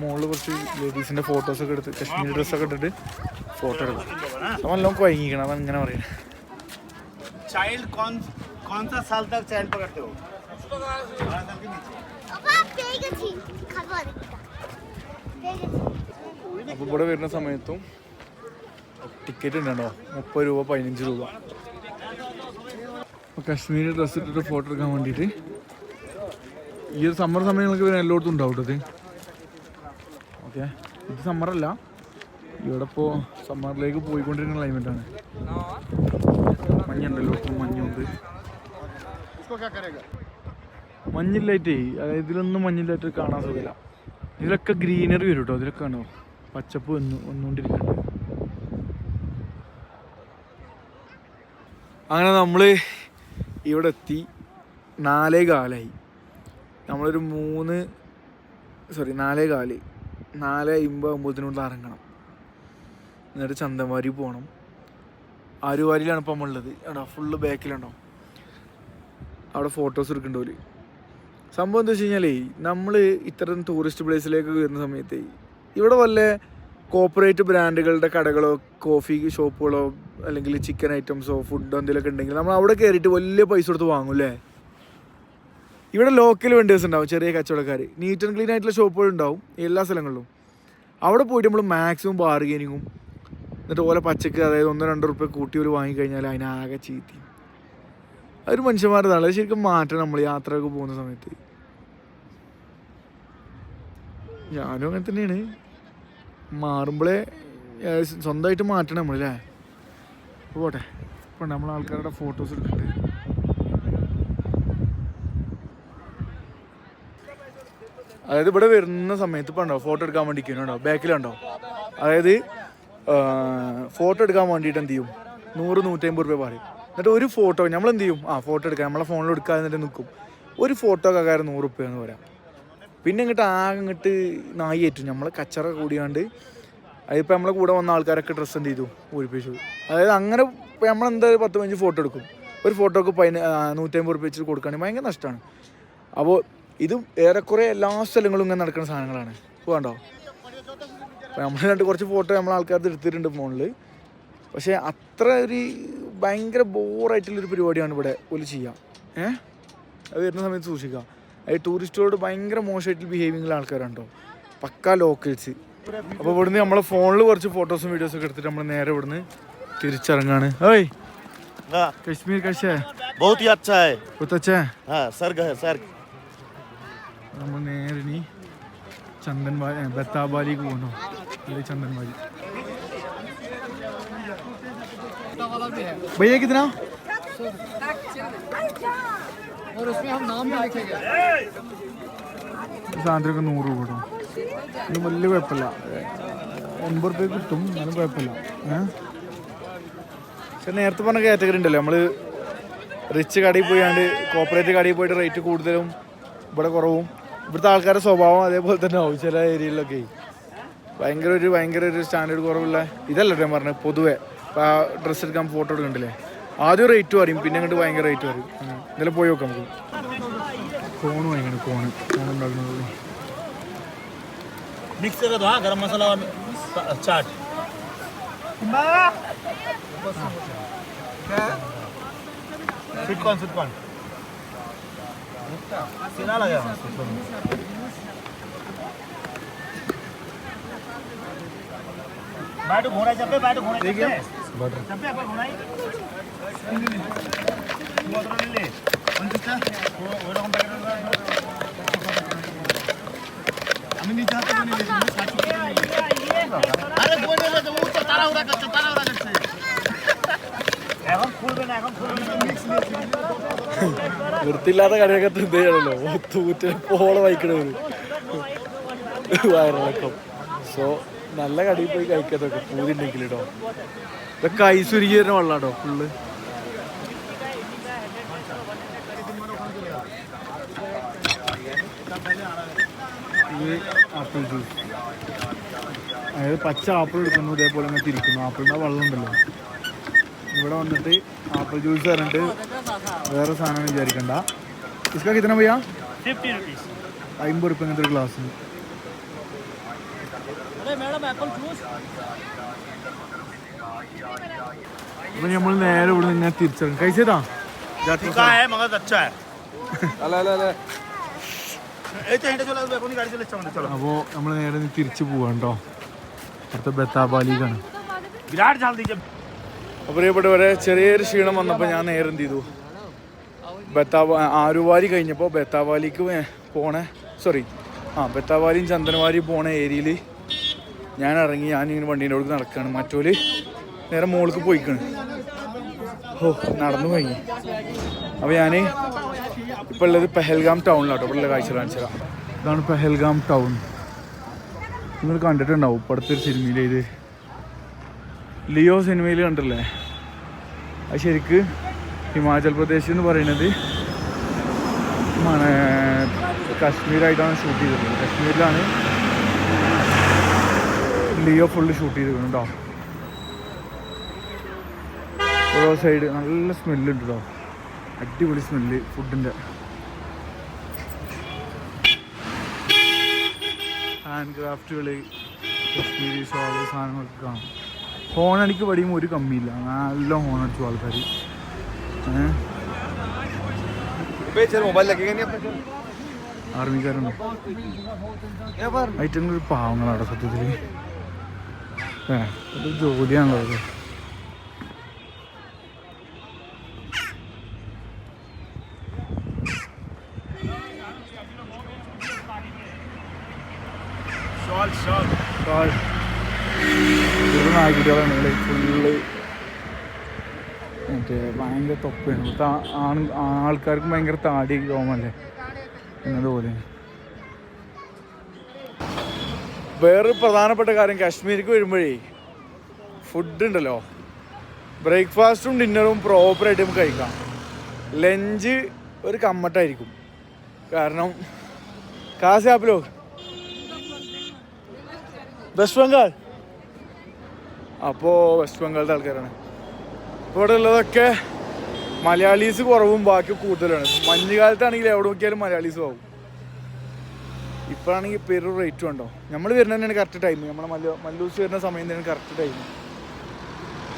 മുകളിൽ കുറച്ച് ലേഡീസിന്റെ ഫോട്ടോസൊക്കെ എടുത്ത് കശ്മീർ ഡ്രസ്സൊക്കെ ഇട്ടിട്ട് ഫോട്ടോ എടുക്കും. അപ്പം എല്ലാം വൈകിക്കണം അതാണ് ഇങ്ങനെ പറയുന്നത്. चाइल्ड कौन അപ്പോൾ ഇവിടെ വരുന്ന സമയത്തും ടിക്കറ്റ് ഉണ്ടോ മുപ്പത് രൂപ പതിനഞ്ച് രൂപ. അപ്പോൾ കശ്മീരി ഡ്രസ്സ് ഇട്ടിട്ട് ഫോട്ടോ എടുക്കാൻ വേണ്ടിയിട്ട് ഈ ഒരു സമ്മർ സമയങ്ങളൊക്കെ വരുന്ന എല്ലായിടത്തും ഉണ്ടാവും കേട്ടത് ഓക്കെ ഇത് സമ്മറല്ല ഇവിടെ ഇപ്പോൾ സമ്മറിലേക്ക് പോയിക്കൊണ്ടിരിക്കുന്ന ക്ലൈമറ്റാണ് മഞ്ഞുണ്ടല്ലോ ഇപ്പം മഞ്ഞുണ്ട്. മഞ്ഞില്ലായിട്ടേ അതായത് ഇതിലൊന്നും മഞ്ഞില്ലായിട്ട് കാണാൻ സുഖമില്ല. ഇതിലൊക്കെ ഗ്രീനറി വരും കേട്ടോ ഇതിലൊക്കെ കാണോ പച്ചപ്പ് വന്നു വന്നുകൊണ്ടിരിക്കുന്നത് അങ്ങനെ നമ്മൾ ഇവിടെ എത്തി നാലേ കാലായി. നമ്മളൊരു മൂന്ന് സോറി നാലേ കാൽ. നാല് അമ്പത് അമ്പതിനുള്ള ഇറങ്ങണം. എന്നിട്ട് ചന്തമാരി പോകണം ആരുവാരിയിലാണ് ഇപ്പം നമ്മളുള്ളത്. എടാ ഫുള്ള് ബാക്കിലുണ്ടോ അവിടെ ഫോട്ടോസ് എടുക്കണ്ടോൽ സംഭവം എന്താ വെച്ച് കഴിഞ്ഞാലേ നമ്മൾ ഇത്തരം ടൂറിസ്റ്റ് പ്ലേസിലേക്ക് വരുന്ന സമയത്ത് ഇവിടെ വല്ല കോപ്പറേറ്റ് ബ്രാൻഡുകളുടെ കടകളോ കോഫി ഷോപ്പുകളോ അല്ലെങ്കിൽ ചിക്കൻ ഐറ്റംസോ ഫുഡോ എന്തെങ്കിലുമൊക്കെ ഉണ്ടെങ്കിൽ നമ്മൾ അവിടെ കയറിയിട്ട് വലിയ പൈസ കൊടുത്ത് വാങ്ങും അല്ലേ? ഇവിടെ ലോക്കൽ വെണ്ടേഴ്സ് ഉണ്ടാവും ചെറിയ കച്ചവടക്കാർ നീറ്റ് ആൻഡ് ക്ലീൻ ആയിട്ടുള്ള ഷോപ്പുകൾ ഉണ്ടാവും എല്ലാ സ്ഥലങ്ങളിലും. അവിടെ പോയിട്ട് നമ്മൾ മാക്സിമം ബാർഗെയിനിങ്ങും എന്നിട്ട് ഓലെ പച്ചക്ക് അതായത് ഒന്നോ രണ്ടോ റുപ്യ കൂട്ടി ഒരു വാങ്ങിക്കഴിഞ്ഞാൽ അതിനാകെ ചീത്തി അതൊരു മനുഷ്യന്മാരുടെ അത് ശരിക്കും മാറ്റണം നമ്മൾ യാത്രയൊക്കെ പോകുന്ന സമയത്ത്. ഞാനും അങ്ങനെ തന്നെയാണ്. മാറുമ്പോഴേ സ്വന്തമായിട്ട് മാറ്റണം നമ്മളല്ലേ പോട്ടെ. ഇപ്പം നമ്മൾ ആൾക്കാരുടെ ഫോട്ടോസ് എടുക്കുന്നുണ്ട് അതായത് ഇവിടെ വരുന്ന സമയത്ത് ഇപ്പോൾ ഉണ്ടോ? ഫോട്ടോ എടുക്കാൻ വേണ്ടി ബാക്കിലുണ്ടോ അതായത് ഫോട്ടോ എടുക്കാൻ വേണ്ടിയിട്ട് എന്ത് ചെയ്യും? നൂറ് നൂറ്റമ്പത് രൂപ പറയും എന്നിട്ട് ഒരു ഫോട്ടോ നമ്മൾ എന്ത് ചെയ്യും? ആ ഫോട്ടോ എടുക്കാം നമ്മളെ ഫോണിൽ എടുക്കാതെ നിൽക്കും ഒരു ഫോട്ടോ കാര്യം നൂറ് റുപ്യ എന്ന് പറയാം. പിന്നെ ഇങ്ങോട്ട് ആകെ ഇങ്ങോട്ട് നായി ഏറ്റും. നമ്മളെ കച്ചറ കൂടിയാണ്ട് അതിപ്പോൾ നമ്മളെ കൂടെ വന്ന ആൾക്കാരൊക്കെ ഡ്രസ്സ് എന്ത് ചെയ്തു? ഊരിപ്പിച്ചു അതായത് അങ്ങനെ ഇപ്പം നമ്മളെന്തായാലും പത്ത് പതിനഞ്ച് ഫോട്ടോ എടുക്കും. ഒരു ഫോട്ടോക്ക് പതിന നൂറ്റമ്പത് റുപ്യ വെച്ചിട്ട് കൊടുക്കുകയാണെങ്കിൽ ഭയങ്കര നഷ്ടമാണ് അപ്പോൾ ഇത് ഏറെക്കുറെ എല്ലാ സ്ഥലങ്ങളും ഇങ്ങനെ നടക്കുന്ന സാധനങ്ങളാണ്. പോകണ്ടോ നമ്മൾ രണ്ട് കുറച്ച് ഫോട്ടോ നമ്മൾ ആൾക്കാർക്ക് എടുത്തിട്ടുണ്ട് ഫോണിൽ പക്ഷേ അത്ര ഒരു ഭയങ്കര ബോറായിട്ടുള്ളൊരു പരിപാടിയാണ് ഇവിടെ ഒരു ചെയ്യുക ഏഹ് അത് വരുന്ന സമയത്ത് സൂക്ഷിക്കുക ടൂറിസ്റ്റുകളോട് ഭയങ്കര മോശമായിട്ട് ബിഹേവിങ്ങുള്ള ആൾക്കാരുണ്ടോ പക്ക ലോക്കൽസ് അപ്പോൾ ഇവിടുന്ന് നമ്മളെ ഫോണിൽ കുറച്ച് ഫോട്ടോസും വീഡിയോസും ഒക്കെ എടുത്തിട്ട് നമ്മൾ നേരെ ഇവിടുന്ന് തിരിച്ചിറങ്ങാണ് ഏയ് हाँ കശ്മീർ കശേ बहुत ही अच्छा है കുത്തച്ചേ हाँ सर्ग है सर्ग നമ്മൾ നേരെ ഇനി ചന്ദൻവാലി ബത്താബാലിക്ക് പോകണോ അല്ലെങ്കിൽ ചന്ദൻവാലി भैया कितना और उसमें हम नाम भी लिखेंगे സാധനത്തിനൊക്കെ നൂറ് രൂപ കേട്ടോ ഇത് വലിയ കുഴപ്പമില്ല എൺപത് റുപ്യ കിട്ടും എന്നാലും കുഴപ്പമില്ല ഏഹ് പക്ഷെ നേരത്തെ പറഞ്ഞ കാറ്റഗറി ഉണ്ടല്ലോ നമ്മൾ റിച്ച് കടയിൽ പോയാണ്ട് കോപ്പറേറ്റ് കടയിൽ പോയിട്ട് റേറ്റ് കൂടുതലും ഇവിടെ കുറവും ഇവിടുത്തെ ആൾക്കാരുടെ സ്വഭാവം അതേപോലെ തന്നെ ആവും ചില ഏരിയയിലൊക്കെ ഭയങ്കര ഒരു ഭയങ്കര ഒരു സ്റ്റാൻഡേർഡ് കുറവുള്ള ഇതല്ല ഞാൻ പറഞ്ഞത് പൊതുവെ ഇപ്പോൾ ആ ഡ്രസ്സ് എടുക്കാൻ ഫോട്ടോ എടുക്കണ്ടില്ലേ ആദ്യം റേറ്റ് പറയും പിന്നെ അങ്ങോട്ട് ഭയങ്കര റേറ്റ് പറയും ഇന്നലെ പോയി നോക്കാം നമുക്ക് കോണ് ഭയങ്കര കോണ് കോണുണ്ടാക്കുന്നത് मिक्स कर दो हाँ गरम मसाला और चाट स्वीट कॉर्न स्वीट कॉर्न सीना लगा बैठ घोड़ा चपे बैठ घोड़ा चपे चपे अपन घोड़ा വൃത്തില്ലാത്ത নিচে হাতে আরে বলে তো ও കളിയൊക്കെ തിന്നാണല്ലോ തൂറ്റ പോളെ വൈക്കണവര് വയറിളക്കം. സോ നല്ല കടയിൽ പോയി കഴിക്കാത്തൊക്കെ പൂതിണ്ടെങ്കിൽ കേട്ടോ ഇതൊക്കെ ഐശ്വര്യ വെള്ളാട്ടോ ഫുള്ള് ആപ്പിൾ ജ്യൂസ്. അതായത് പച്ച ആപ്പിൾ എടുക്കുന്നു ഇതേപോലെ തന്നെ തിരിക്കുന്നു. ആപ്പിളിന്റെ വെള്ളം ഉണ്ടല്ലോ ഇവിടെ വന്നിട്ട് ആപ്പിൾ ജ്യൂസ് തരണ്ട് വേറെ സാധനം വിചാരിക്കണ്ട. ഇസ്കാ കിത്തന പോയാ? അമ്പത് റുപ്യ ഇങ്ങനത്തെ ഒരു ഗ്ലാസ് അപ്പൊ നമ്മൾ നേരെ ഇവിടെ നിന്ന് തിരിച്ചറിയും കഴിച്ചതാ? അല്ല അല്ല അല്ല. അപ്പോ നമ്മൾ നേരെ തിരിച്ചു പോവാണ്ടോ അടുത്ത ബത്താബാലിക്കാണ് വിരാട് പ്രിയപ്പെട്ടവരെ ചെറിയൊരു ക്ഷീണം വന്നപ്പോൾ ഞാൻ നേരെ എന്ത് ചെയ്തു? ബത്താവ ആരുവാലി കഴിഞ്ഞപ്പോൾ ബത്താവാലിക്ക് പോണേ സോറി ആ ബത്താവാലിയും ചന്ദനവാലിയും പോണ ഏരിയയിൽ. ഞാൻ ഇറങ്ങി ഞാൻ ഇങ്ങനെ വണ്ടീന്റെ അടുത്ത് നടക്കാണ്. മറ്റോൽ നേരെ മുകൾക്ക് പോയിക്കാണ്. ഓ നടന്നു കഴിഞ്ഞു. അപ്പോൾ ഞാൻ ഇപ്പോൾ ഉള്ളത് പെഹൽഗാം ടൗണിലാട്ടോ ഇവിടെ ഉള്ള കാഴ്ച കാണിച്ചതാണ് ഇതാണ് പെഹൽഗാം ടൗൺ നിങ്ങൾ കണ്ടിട്ടുണ്ടാവും ഇപ്പോൾ ഒരു സിനിമയിൽ ഇത്. ലിയോ സിനിമയിൽ കണ്ടല്ലേ അത് ശരിക്ക് ഹിമാചൽ പ്രദേശ് എന്ന് പറയുന്നത് കാശ്മീരായിട്ടാണ് ഷൂട്ട് ചെയ്തിട്ടുള്ളത്. കാശ്മീരിലാണ് ലിയോ ഫുള്ള് ഷൂട്ട് ചെയ്തിട്ടുണ്ട് ഓരോ സൈഡ് നല്ല സ്മെല്ലുണ്ട് കേട്ടോ അടിപൊളി സ്മെല്ല് ഫുഡിന്റെ ഹാൻഡ് ക്രാഫ്റ്റുകൾ കശ്മീരി ഷോൾ സാധനങ്ങളൊക്കെ കാണും. ഹോണടിക്ക് പടിയുമ്പോൾ പടിയും ഒരു കമ്മിയില്ല. നല്ല ഹോണടിച്ചു ആൾക്കാർ ആർമിക്കാരുണ്ടോ? ഐറ്റങ്ങൾ ഒരു പാവങ്ങളാണ് സത്യത്തിൽ ഏ, ഇത് ജോലിയാണല്ലോ ഇവിടെ നായ്ക്കുട്ടികളാണ് ഫുള്ള് മറ്റേ ഭയങ്കര തൊപ്പയാണ്. ഇവിടുത്തെ ആണ് ആൾക്കാർക്ക് ഭയങ്കര താടി രോമല്ലേ എന്നതുപോലെ വേറൊരു പ്രധാനപ്പെട്ട കാര്യം കാശ്മീരിക്ക് വരുമ്പോഴേ ഫുഡ് ഉണ്ടല്ലോ. ബ്രേക്ക്ഫാസ്റ്റും ഡിന്നറും പ്രോപ്പറായിട്ട് നമുക്ക് കഴിക്കാം. ലഞ്ച് ഒരു കമ്മട്ടായിരിക്കും. കാരണം കാശ് ആപ്പിലോ? വെസ്റ്റ് ബംഗാൾ അപ്പോൾ വെസ്റ്റ് ബംഗാളിലെ ആൾക്കാരാണ്. ഇപ്പോൾ ഇവിടെ ഉള്ളതൊക്കെ മലയാളീസ് കുറവും ബാക്കി കൂടുതലാണ്. മഞ്ഞ് കാലത്താണെങ്കിൽ എവിടെ നോക്കിയാലും മലയാളീസ് ആവും ഇപ്പോഴാണെങ്കിൽ പേര് റേറ്റും ഉണ്ടോ? നമ്മൾ വരുന്ന തന്നെയാണ് കറക്റ്റ് ടൈം നമ്മളെ മല്ല മല്ലൂസ് വരുന്ന സമയം തന്നെയാണ് കറക്റ്റ് ടൈം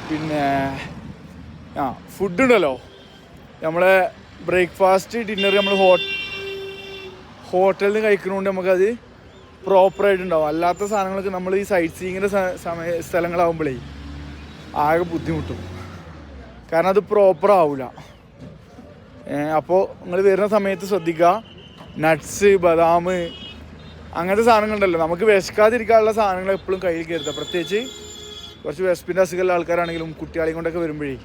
പിന്നെ ആ ഫുഡ് ഉണ്ടല്ലോ. നമ്മളെ ബ്രേക്ക്ഫാസ്റ്റ് ഡിന്നർ നമ്മൾ ഹോട്ടലിൽ നിന്ന് കഴിക്കുന്നതുകൊണ്ട് നമുക്കത് പ്രോപ്പറായിട്ടുണ്ടാവും അല്ലാത്ത സാധനങ്ങളൊക്കെ നമ്മൾ ഈ സൈറ്റ് സീയിങ്ങിന്റെ സമയ സ്ഥലങ്ങളാവുമ്പോഴേ ആകെ ബുദ്ധിമുട്ടും. കാരണം അത് പ്രോപ്പർ ആവില്ല അപ്പോൾ നിങ്ങൾ വരുന്ന സമയത്ത് ശ്രദ്ധിക്കുക നട്ട്സ് ബദാം അങ്ങനത്തെ സാധനങ്ങളുണ്ടല്ലോ. നമുക്ക് വിശക്കാതിരിക്കാനുള്ള സാധനങ്ങൾ എപ്പോഴും കയ്യിൽ കരുതുക പ്രത്യേകിച്ച് കുറച്ച് വിശപ്പിന്റെ അസുഖമുള്ള ആൾക്കാരാണെങ്കിലും കുട്ടികളെയും കൊണ്ടൊക്കെ വരുമ്പോഴേ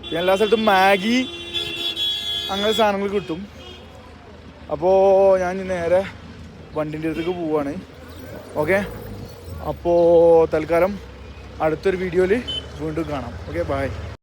പിന്നെ എല്ലാ സ്ഥലത്തും മാഗി അങ്ങനത്തെ സാധനങ്ങൾ കിട്ടും. അപ്പോൾ ഞാൻ നേരെ വണ്ടിന്റെ അടുത്തേക്ക് പോവുകയാണ് ഓക്കെ അപ്പോൾ തൽക്കാലം അടുത്തൊരു വീഡിയോയിൽ വീണ്ടും കാണാം. Okay bye